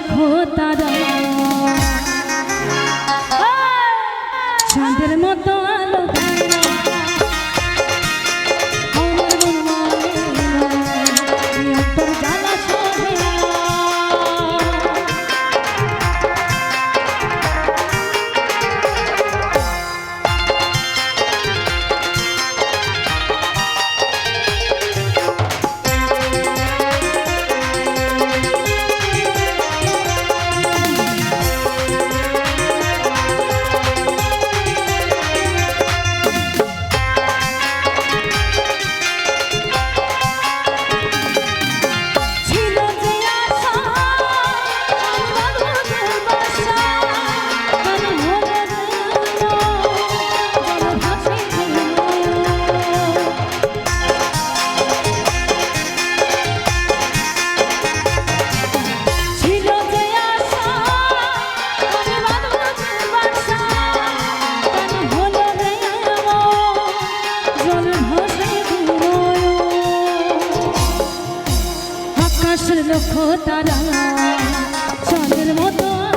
লক্ষ্য তারা লক্ষ্য তারা চাঁদের মতো